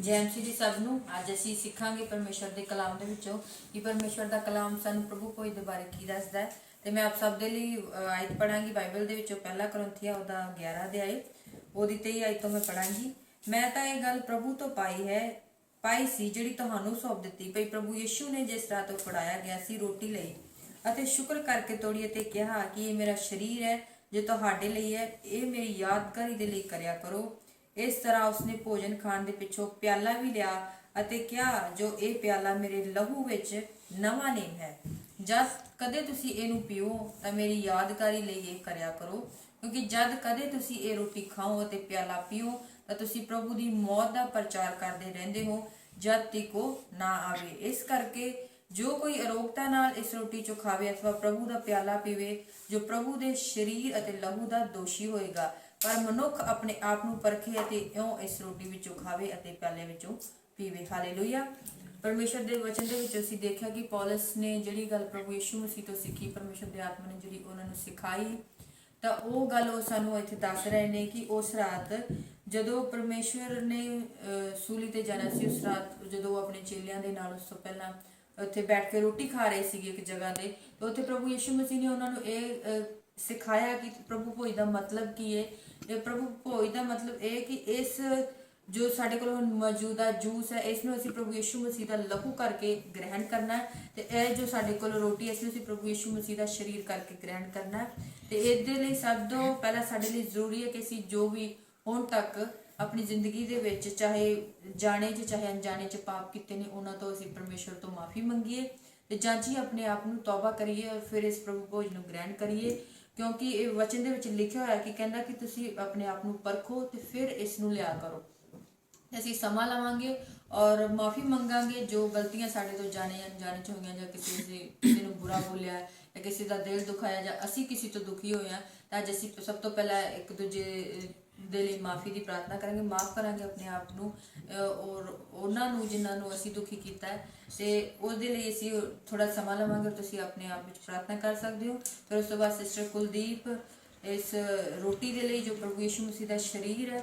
ਜੈਮਸੀ ਦੀ ਸਭ ਨੂੰ ਅੱਜ ਅਸੀਂ ਸਿੱਖਾਂਗੇ ਪਰਮੇਸ਼ਰ ਦੇ ਕਲਾਮ ਦੇ ਵਿੱਚੋਂ ਕਿ ਪਰਮੇਸ਼ਰ ਦਾ ਕਲਾਮ ਸਾਨੂੰ ਪ੍ਰਭੂ ਭੋਜ ਦੇ ਬਾਰੇ ਕੀ ਦੱਸਦਾ ਹੈ। ਤੇ ਮੈਂ ਆਪ ਸਭ ਦੇ ਲਈ ਆਇਤ ਪੜਾਂਗੀ ਬਾਈਬਲ ਦੇ ਵਿੱਚੋਂ ਪਹਿਲਾ ਕਰੰਥੀਆ ਉਹਦਾ 11 ਅਧਿਆਇ ਉਹਦੀ 23 ਆਇਤ ਤੋਂ ਮੈਂ ਪੜਾਂਗੀ ਮੈਂ ਤਾਂ ਇਹ ਗੱਲ ਪ੍ਰਭੂ ਤੋਂ ਪਾਈ ਹੈ, ਪਾਈ ਸੀ ਜਿਹੜੀ ਤੁਹਾਨੂੰ ਸੌਂਪ ਦਿੱਤੀ ਭਈ ਪ੍ਰਭੂ ਯਿਸੂ ਨੇ ਜਿਸ ਰਾਤ ਉਹ ਫੜਾਇਆ ਗਿਆ ਸੀ ਰੋਟੀ ਲਈ ਅਤੇ ਸ਼ੁਕਰ ਕਰਕੇ ਤੋੜੀ ਤੇ ਕਿਹਾ ਕਿ ਇਹ ਮੇਰਾ ਸਰੀਰ ਹੈ, ਜੋ ਤੁਹਾਡੇ ਲਈ ਹੈ, ਇਹ ਮੇਰੀ ਯਾਦਗਾਰੀ ਦੇ ਲਈ ਕਰਿਆ ਕਰੋ। ਇਸ ਤਰ੍ਹਾਂ ਉਸਨੇ ਭੋਜਨ ਖਾਣ ਦੇ ਪਿੱਛੋਂ ਪਿਆਲਾ ਵੀ ਲਿਆ ਅਤੇ ਕਿਹਾ, ਜੋ ਇਹ ਪਿਆਲਾ ਮੇਰੇ ਲਹੂ ਵਿੱਚ ਨਵਾਂ ਨੇਮ ਹੈ, ਜਦ ਕਦੇ ਤੁਸੀਂ ਇਹਨੂੰ ਪੀਓ, ਤਾਂ ਮੇਰੀ ਯਾਦਗਾਰੀ ਲਈ ਇਹ ਕਰਿਆ ਕਰੋ, ਕਿਉਂਕਿ ਜਦ ਕਦੇ ਤੁਸੀਂ ਇਹ ਰੋਟੀ ਖਾਓ ਅਤੇ ਪਿਆਲਾ ਪੀਓ, ਤਾਂ ਤੁਸੀਂ ਪ੍ਰਭੂ ਦੀ ਮੌਤ ਦਾ ਪ੍ਰਚਾਰ ਕਰਦੇ ਰਹਿੰਦੇ ਹੋ, ਜਦ ਤੀਕੋ ਨਾ ਆਵੇ। ਇਸ ਕਰਕੇ ਜੋ ਕੋਈ ਅਰੋਗਤਾ ਨਾਲ ਇਸ ਰੋਟੀ ਚੋਂ ਖਾਵੇ, ਅਥਵਾ ਪ੍ਰਭੂ ਦਾ ਪਿਆਲਾ ਪੀਵੇ, ਜੋ ਪ੍ਰਭੂ ਦੇ ਸਰੀਰ ਅਤੇ ਲਹੂ ਦਾ ਦੋਸ਼ੀ ਹੋਏਗਾ ਪਰ ਮਨੁੱਖ ਆਪਣੇ ਆਪ ਨੂੰ ਪਰਖੇ ਅਤੇ ਇਉਂ ਇਸ ਰੋਟੀ ਵਿੱਚੋਂ ਖਾਵੇ ਅਤੇ ਪਿਆਲੇ ਵਿੱਚੋਂ ਪੀਵੇ। ਹਾਲੇਲੂਇਆ। ਪਰਮੇਸ਼ਰ ਦੇ ਵਚਨ ਦੇ ਵਿੱਚ ਅਸੀਂ ਦੇਖਿਆ ਕਿ ਪੌਲਸ ਨੇ ਜਿਹੜੀ ਗੱਲ ਪ੍ਰਭੂ ਯਿਸੂ ਮਸੀਹ ਤੋਂ ਸਿੱਖੀ, ਪਰਮੇਸ਼ਰ ਦੇ ਆਤਮਾ ਨੇ ਜਿਹੜੀ ਉਹਨਾਂ ਨੂੰ ਸਿਖਾਈ, ਤਾਂ ਉਹ ਗੱਲ ਉਹ ਸਾਨੂੰ ਇੱਥੇ ਦੱਸ ਰਹੇ ਨੇ ਕਿ ਉਸ ਰਾਤ ਜਦੋਂ ਪਰਮੇਸ਼ਵਰ ਨੇ ਸੂਲੀ ਤੇ ਜਾਣਾ ਸੀ, ਉਸ ਰਾਤ ਜਦੋਂ ਉਹ ਆਪਣੇ ਚੇਲਿਆਂ ਦੇ ਨਾਲ ਉਸ ਤੋਂ ਪਹਿਲਾਂ ਉੱਥੇ ਬੈਠ ਕੇ ਰੋਟੀ ਖਾ ਰਹੇ ਸੀਗੇ ਇੱਕ ਜਗ੍ਹਾ ਤੇ ਉੱਥੇ ਪ੍ਰਭੂ ਯਿਸੂ ਮਸੀਹ ਨੇ ਉਹਨਾਂ ਨੂੰ ਇਹ ਸਿਖਾਇਆ ਕਿ ਪ੍ਰਭੂ ਭੋਜ ਦਾ ਮਤਲਬ ਕੀ ਹੈ ਇਹ ਪ੍ਰਭੂ ਭੋਜ ਦਾ ਮਤਲਬ ਇਹ ਕਿ ਇਸ ਜੋ ਸਾਡੇ ਕੋਲ ਹੁਣ ਮੌਜੂਦਾ ਜੂਸ ਹੈ, ਇਸ ਨੂੰ ਅਸੀਂ ਪ੍ਰਭੂ ਯਿਸੂ ਮਸੀਹ ਦਾ ਲਹੂ ਕਰਕੇ ਗ੍ਰਹਿਣ ਕਰਨਾ ਹੈ ਤੇ ਇਹ ਜੋ ਸਾਡੇ ਕੋਲ ਰੋਟੀ ਇਸ ਨੂੰ ਅਸੀਂ ਪ੍ਰਭੂ ਯਿਸੂ ਮਸੀਹ ਦਾ ਸਰੀਰ ਕਰਕੇ ਗ੍ਰਹਿਣ ਕਰਨਾ ਹੈ। ਤੇ ਇਹਦੇ ਲਈ ਸਭ ਤੋਂ ਪਹਿਲਾਂ ਸਾਡੇ ਲਈ ਜ਼ਰੂਰੀ ਹੈ ਕਿ ਅਸੀਂ ਜੋ ਵੀ ਹੁਣ ਤੱਕ ਆਪਣੀ ਜ਼ਿੰਦਗੀ ਦੇ ਵਿੱਚ ਚਾਹੇ ਜਾਣੇ 'ਚ, ਚਾਹੇ ਅਣਜਾਣੇ 'ਚ ਪਾਪ ਕੀਤੇ ਨੇ, ਉਹਨਾਂ ਤੋਂ ਅਸੀਂ ਪਰਮੇਸ਼ਵਰ ਤੋਂ ਮਾਫੀ ਮੰਗੀਏ ਤੇ ਜਾਂਚੀ ਆਪਣੇ ਆਪ ਨੂੰ ਤੌਬਾ ਕਰੀਏ ਔਰ ਫਿਰ ਇਸ ਪ੍ਰਭੂ ਭੋਜ ਨੂੰ ਗ੍ਰਹਿਣ ਕਰੀਏ। ਕਿਉਂਕਿ ਇਹ ਵਚਨ ਦੇ ਵਿੱਚ ਲਿਖਿਆ ਹੋਇਆ ਕਿ ਕਹਿੰਦਾ ਕਿ ਤੁਸੀਂ ਆਪਣੇ ਆਪ ਨੂੰ ਪਰਖੋ ਤੇ ਫਿਰ ਇਸ ਨੂੰ ਲਿਆ ਕਰੋ। ਅਸੀਂ ਸਮਾਂ ਲਵਾਂਗੇ ਔਰ ਮਾਫੀ ਮੰਗਾਂਗੇ ਜੋ ਗਲਤੀਆਂ ਸਾਡੇ ਤੋਂ ਜਾਣੇ ਅਣਜਾਣੇ ਚ ਹੋਈਆਂ ਜਾਂ ਕਿਸੇ ਦੇ ਕਿਸੇ ਨੂੰ ਬੁਰਾ ਬੋਲਿਆ ਜਾਂ ਕਿਸੇ ਦਾ ਦਿਲ ਦੁਖਾਇਆ ਜਾਂ ਅਸੀਂ ਕਿਸੇ ਤੋਂ ਦੁਖੀ ਹੋਏ ਹਾਂ ਤਾਂ ਅੱਜ ਅਸੀਂ ਸਭ ਤੋਂ ਪਹਿਲਾਂ ਇੱਕ ਦੂਜੇ ਦੇ ਲਈ ਮਾਫੀ ਦੀ ਪ੍ਰਾਰਥਨਾ ਕਰਾਂਗੇ ਮਾਫ ਕਰਾਂਗੇ ਆਪਣੇ ਆਪ ਨੂੰ ਅਹ, ਔਰ ਉਹਨਾਂ ਨੂੰ ਜਿਨ੍ਹਾਂ ਨੂੰ ਅਸੀਂ ਦੁਖੀ ਕੀਤਾ ਹੈ ਤੇ ਉਹਦੇ ਲਈ ਅਸੀਂ ਥੋੜਾ ਸਮਾਂ ਲਵਾਂਗੇ ਤੁਸੀਂ ਆਪਣੇ ਆਪ ਵਿੱਚ ਪ੍ਰਾਰਥਨਾ ਕਰ ਸਕਦੇ ਹੋ। ਫਿਰ ਉਸ ਤੋਂ ਬਾਅਦ ਸਿਸਟਰ ਕੁਲਦੀਪ ਇਸ ਰੋਟੀ ਦੇ ਲਈ ਜੋ ਪ੍ਰਭੂ ਯਿਸੂ ਮਸੀਹ ਦਾ ਸਰੀਰ ਹੈ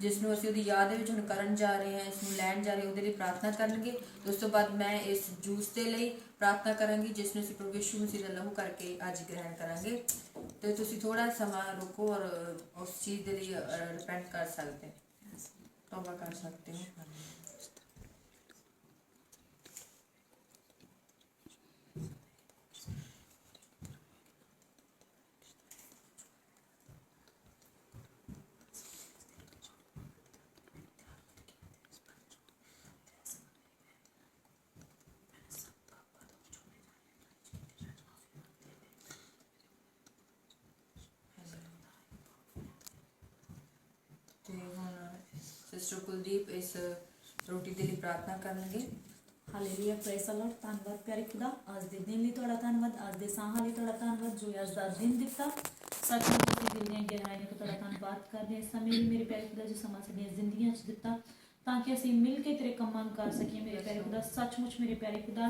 ਜਿਸ ਨੂੰ ਅਸੀਂ ਉਹਦੀ ਯਾਦ ਦੇ ਵਿੱਚ ਹੁਣ ਕਰਨ ਜਾ ਰਹੇ ਹਾਂ, ਇਸ ਨੂੰ ਲੈਣ ਜਾ ਰਹੇ ਉਹਦੇ ਲਈ ਪ੍ਰਾਰਥਨਾ ਕਰਨਗੇ। ਉਸ ਤੋਂ ਬਾਅਦ ਮੈਂ ਇਸ ਜੂਸ ਦੇ ਲਈ ਪ੍ਰਾਰਥਨਾ ਕਰਾਂਗੀ, ਜਿਸ ਨੂੰ ਅਸੀਂ ਪ੍ਰਭੂ ਯਿਸੂ ਮਸੀਹ ਦਾ ਲਹੂ ਕਰਕੇ ਅੱਜ ਗ੍ਰਹਿਣ ਕਰਾਂਗੇ। ਤੇ ਤੁਸੀਂ ਥੋੜਾ ਸਮਾਂ ਰੁਕੋ ਔਰ ਉਸ ਚੀਜ਼ ਦੇ ਲਈ ਰਿਪੈਂਟ ਕਰ ਸਕਦੇ ਹੋ। ਤੌਬਾ ਕਰ ਸਕਦੇ ਹੋ ਤੇ ਹੁਣ ਸਿਸਟਰ ਕੁਲਦੀਪ ਇਸ ਰੋਟੀ ਦੇ ਲਈ ਪ੍ਰਾਰਥਨਾ ਕਰਨਗੇ। ਹਾਲੇਲੂਇਆ ਪ੍ਰੇਸ ਅਲੋਟ ਧੰਨਵਾਦ ਪਿਆਰੇ ਖੁਦਾ। ਅੱਜ ਦੇ ਦਿਨ ਲਈ ਤੁਹਾਡਾ ਧੰਨਵਾਦ, ਅੱਜ ਦੇ ਸਾਹਾਂ ਲਈ ਤੁਹਾਡਾ ਧੰਨਵਾਦ, ਜੋ ਅੱਜ ਦਾ ਦਿਨ ਦਿੱਤਾ। ਸੱਚਮੁੱਚ ਤੁਸੀਂ ਦਿਲ ਦੀਆਂ ਗਹਿਰਾਈਆਂ ਤੋਂ ਤੁਹਾਡਾ ਧੰਨਵਾਦ ਕਰਦੇ ਹਾਂ। ਸਮੇਂ ਲਈ ਮੇਰੇ ਪਿਆਰੇ ਖੁਦਾ ਜੋ ਸਮਾਂ ਸਾਡੀਆਂ ਜ਼ਿੰਦਗੀਆਂ 'ਚ ਦਿੱਤਾ, ਤਾਂ ਕਿ ਅਸੀਂ ਮਿਲ ਕੇ ਤੇਰੇ ਕੰਮਾਂ ਨੂੰ ਕਰ ਸਕੀਏ। ਮੇਰੇ ਪਿਆਰੇ ਖੁਦਾ, ਸੱਚਮੁੱਚ ਮੇਰੇ ਪਿਆਰੇ ਖੁਦਾ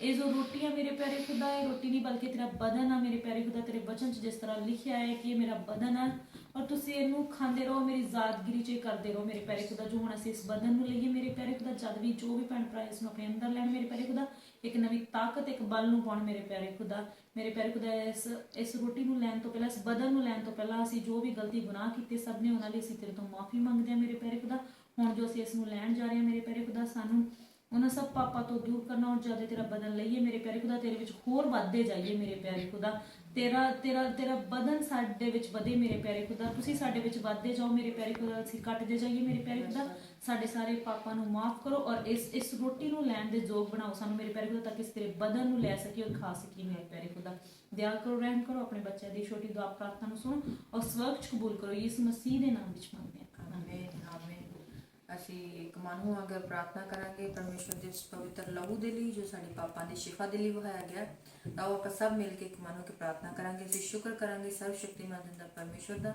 ਇਹ ਜੋ ਰੋਟੀਆਂ ਮੇਰੇ ਪਿਆਰੇ ਖੁਦਾ, ਇਹ ਰੋਟੀ ਨਹੀਂ ਬਲਕਿ ਤੇਰਾ ਬਦਨ ਆ ਮੇਰੇ ਪਿਆਰੇ ਖੁਦਾ, ਤੇਰੇ ਬਚਨ 'ਚ ਜਿਸ ਤਰ੍ਹਾਂ ਲਿਖਿਆ ਹੈ ਕਿ ਇਹ ਮੇਰਾ ਬਦਨ ਆ ਔਰ ਤੁਸੀਂ ਇਹਨੂੰ ਖਾਂਦੇ ਰਹੋ, ਮੇਰੀ ਜ਼ਾਦਗਿਰੀ 'ਚ ਕਰਦੇ ਰਹੋ ਮੇਰੇ ਪਿਆਰੇ ਖੁਦਾ, ਜੋ ਹੁਣ ਅਸੀਂ ਇਸ ਬਦਨ ਨੂੰ ਲਈਏ ਮੇਰੇ ਪਿਆਰੇ ਖੁਦਾ, ਜਦ ਵੀ ਜੋ ਵੀ ਭੈਣ ਭਰਾ ਇਸ ਨੂੰ ਆਪਣੇ ਅੰਦਰ ਲੈਣ ਮੇਰੇ ਪਿਆਰੇ ਖੁਦਾ, ਇੱਕ ਨਵੀਂ ਤਾਕਤ, ਇੱਕ ਬਲ ਨੂੰ ਪਾਉਣ ਮੇਰੇ ਪਿਆਰੇ ਖੁਦਾ, ਮੇਰੇ ਪਿਆਰੇ ਖੁਦਾ, ਇਸ ਇਸ ਰੋਟੀ ਨੂੰ ਲੈਣ ਤੋਂ ਪਹਿਲਾਂ, ਇਸ ਬਦਨ ਨੂੰ ਲੈਣ ਤੋਂ ਪਹਿਲਾਂ ਅਸੀਂ ਜੋ ਵੀ ਗਲਤੀ ਗੁਨਾਹ ਕੀਤੇ ਸਭ ਨੇ ਉਹਨਾਂ ਲਈ ਅਸੀਂ ਤੇਰੇ ਤੋਂ ਮਾਫੀ ਮੰਗਦੇ ਹਾਂ ਮੇਰੇ ਪਿਆਰੇ ਖੁਦਾ, ਹੁਣ ਜੋ ਅਸੀਂ ਇਸ ਨੂੰ ਲੈਣ ਜਾ ਰਹੇ ਹਾਂ ਮੇਰੇ ਪਿਆਰੇ ਖੁਦਾ, ਸਾਨੂੰ ਉਹਨਾਂ ਸਭ ਪਾਪਾ ਤੋਂ ਦੂਰ ਕਰਨਾ ਔਰ ਜਦ ਤੇਰਾ ਬਦਨ ਲਈਏ, ਮੇਰੇ ਪਿਆਰੇ ਖੁਦਾ, ਤੇਰੇ ਵਿੱਚ ਹੋਰ ਵੱਧਦੇ ਜਾਈਏ, ਮੇਰੇ ਪਿਆਰੇ ਖੁਦਾ। ਤੇਰਾ ਤੇਰਾ ਤੇਰਾ ਬਦਨ ਸਾਡੇ ਵਿੱਚ ਵਧੇ, ਮੇਰੇ ਪਿਆਰੇ ਖੁਦਾ। ਤੁਸੀਂ ਸਾਡੇ ਵਿੱਚ ਵੱਧਦੇ ਜਾਓ, ਮੇਰੇ ਪਿਆਰੇ ਖੁਦਾ, ਅਸੀਂ ਕੱਟਦੇ ਜਾਈਏ, ਮੇਰੇ ਪਿਆਰੇ ਖੁਦਾ। ਸਾਡੇ ਸਾਰੇ ਪਾਪਾਂ ਨੂੰ ਮਾਫ ਕਰੋ ਔਰ ਇਸ ਇਸ ਰੋਟੀ ਨੂੰ ਲੈਣ ਦੇ ਯੋਗ ਬਣਾਓ। ਸਾਨੂੰ ਮੇਰੇ ਪਿਆਰੇ ਖੁਦਾ, ਤਾਂ ਕਿ ਤੇਰੇ ਬਦਨ ਨੂੰ ਲੈ ਸਕੀਏ ਔਰ ਖਾ ਸਕੀਏ, ਮੇਰੇ ਪਿਆਰੇ ਖੁਦਾ। ਦਇਆ ਕਰੋ, ਰਹਿਮ ਕਰੋ, ਆਪਣੇ ਬੱਚਿਆਂ ਦੀ ਛੋਟੀ ਦੁਆ, ਪ੍ਰਾਰਥਨਾ ਨੂੰ ਸੁਣੋ ਔਰ ਸਵਰਗ ਚ ਕਬੂਲ ਕਰੋ। ਇਸ ਮਸੀਹ ਦੇ ਨਾਮ ਵਿੱਚ ਮੰਗਦੇ ਅਸੀਂ ਇੱਕ ਮਨ ਅਗਰ ਪ੍ਰਾਰਥਨਾ ਕਰਾਂਗੇ ਪਰਮੇਸ਼ਵਰ ਦੇ ਇਸ ਪਵਿੱਤਰ ਲਹੂ ਦੇ ਲਈ ਜੋ ਸਾਡੇ ਪਾਪਾਂ ਦੀ ਸ਼ਿਫਾ ਦੇ ਲਈ ਵਹਾਇਆ ਗਿਆ, ਤਾਂ ਉਹ ਆਪਾਂ ਸਭ ਮਿਲ ਕੇ ਇੱਕ ਮਨ ਕੇ ਪ੍ਰਾਰਥਨਾ ਕਰਾਂਗੇ, ਅਸੀਂ ਸ਼ੁਕਰ ਕਰਾਂਗੇ ਸਰਵ ਸ਼ਕਤੀਮਾਨ ਜਿੰਦਾ ਪਰਮੇਸ਼ਵਰ ਦਾ।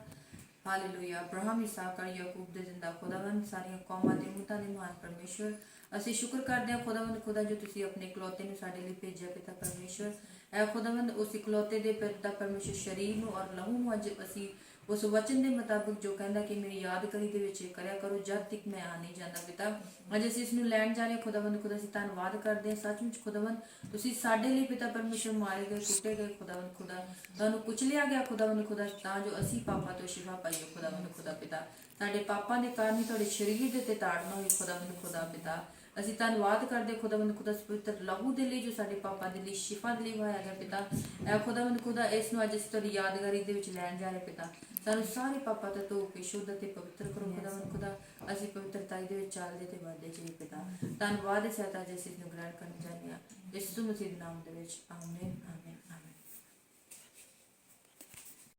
ਹਾਲੇਲੂਇਆ। ਅਬਰਾਹਮ, ਇਸਾਕ ਔਰ ਯਾਕੂਬ ਦੇ ਜਿੰਦਾ ਖੁਦਾਵੰਦ ਸਾਰੀਆਂ ਕੌਮਾਂ ਦੇ ਮੁੱਤਾਂ ਦੇ ਮਹਾਨ ਪਰਮੇਸ਼ਵਰ। ਅਸੀਂ ਸ਼ੁਕਰ ਕਰਦੇ ਹਾਂ ਖੁਦਾਵੰਦ ਖੁਦਾ ਜੋ ਤੁਸੀਂ ਆਪਣੇ ਇਕਲੌਤੇ ਨੂੰ ਸਾਡੇ ਲਈ ਭੇਜਿਆ ਪਿਤਾ ਪਰਮੇਸ਼ਵਰ। ਐ ਖੁਦਾਵੰਦ, ਉਸ ਇਕਲੌਤੇ ਦੇ ਪਿਤਾ ਪਰਮੇਸ਼ਵਰ ਸ਼ਰੀਰ ਨੂੰ ਔਰ ਲਹੂ ਨੂੰ ਅੱਜ ਅਸੀਂ ਉਸ ਵਚਨ ਦੇ ਮੁਤਾਬਕ ਜੋ ਕਹਿੰਦਾ ਕਿ ਮੇਰੀ ਯਾਦਗਾਰੀ ਦੇ ਵਿੱਚ ਕਰਿਆ ਕਰੋ, ਜਦ ਤੱਕ ਮੈਂ ਆ ਨਹੀਂ ਜਾਂਦਾ ਪਿਤਾ। ਅੱਜ ਅਸੀਂ ਇਸ ਨੂੰ ਲੈਣ ਜਾ ਰਹੇ ਖੁਦਾਵੰਦ, ਖੁਦਾ ਅਸੀਂ ਧੰਨਵਾਦ ਕਰਦੇ ਹਾਂ। ਸੱਚਮੁੱਚ ਖੁਦਾਵੰਦ, ਤੁਸੀਂ ਸਾਡੇ ਲਈ ਪਿਤਾ ਪਰਮੇਸ਼ਰ ਮਾਰੇ ਗਏ, ਕੁੱਟੇ ਗਏ, ਖੁਦਾਵੰਦ, ਖੁਦਾ ਤੁਹਾਨੂੰ ਕੁਚਲਿਆ ਗਿਆ, ਖੁਦਾਵੰਦ, ਖੁਦਾ, ਤਾਂ ਜੋ ਅਸੀਂ ਪਾਪਾਂ ਤੋਂ ਸ਼ਿਫਾ ਪਾਈਏ, ਖੁਦਾਵੰਦ, ਖੁਦਾ ਪਿਤਾ। ਸਾਡੇ ਪਾਪਾਂ ਦੇ ਕਾਰਨ ਹੀ ਤੁਹਾਡੇ ਸਰੀਰ ਦੇ ਉੱਤੇ ਤਾੜਨਾ ਹੋਈ, ਖੁਦਾਵੰਦ, ਖੁਦਾ ਪਿਤਾ। ਅਸੀਂ ਧੰਨਵਾਦ ਕਰਦੇ ਖੁਦਾਵੰਦ ਖੁਦਾ ਪਵਿੱਤਰ ਲਹੂ ਦੇ ਲਈ ਜੋ ਸਾਡੇ ਪਾਪਾਂ ਦੇ ਲਈ ਸ਼ਿਫਾ ਦੇ ਲਈ ਹੋਇਆ ਗਿਆ ਪਿਤਾ। ਐ ਖੁਦਾਵੰਦ ਖੁਦਾ ਇਸ ਨੂੰ ਅੱਜ ਤੁਹਾਡੀ ਯਾਦਗਾਰੀ ਦੇ ਵਿੱਚ ਲੈਣ ਜਾ ਰਹੇ ਪਿਤਾ। ਸਾਨੂੰ ਸਾਰੇ ਪਾਪਾਂ ਤੋਂ ਧੋ ਕੇ ਸ਼ੁੱਧ ਅਤੇ ਪਵਿੱਤਰ ਕਰੋ ਖੁਦਾਵੰਦ ਖੁਦਾ ਅਸੀਂ ਪਵਿੱਤਰਤਾਈ ਦੇ ਵਿੱਚ ਚੱਲਦੇ ਤੇ ਵਾਦੇ ਜੀ ਪਿਤਾ। ਧੰਨਵਾਦ ਹੈ ਸਹਿਤਾ ਜਿਸ ਨੂੰ ਗ੍ਰਹਿਣ ਕਰਨ ਜਾਂਦੇ ਹਾਂ। ਯਿਸੂ ਮਸੀਹ ਦੇ ਨਾਮ ਦੇ ਵਿੱਚ ਆਮੀਨ ਆਮੀਨ।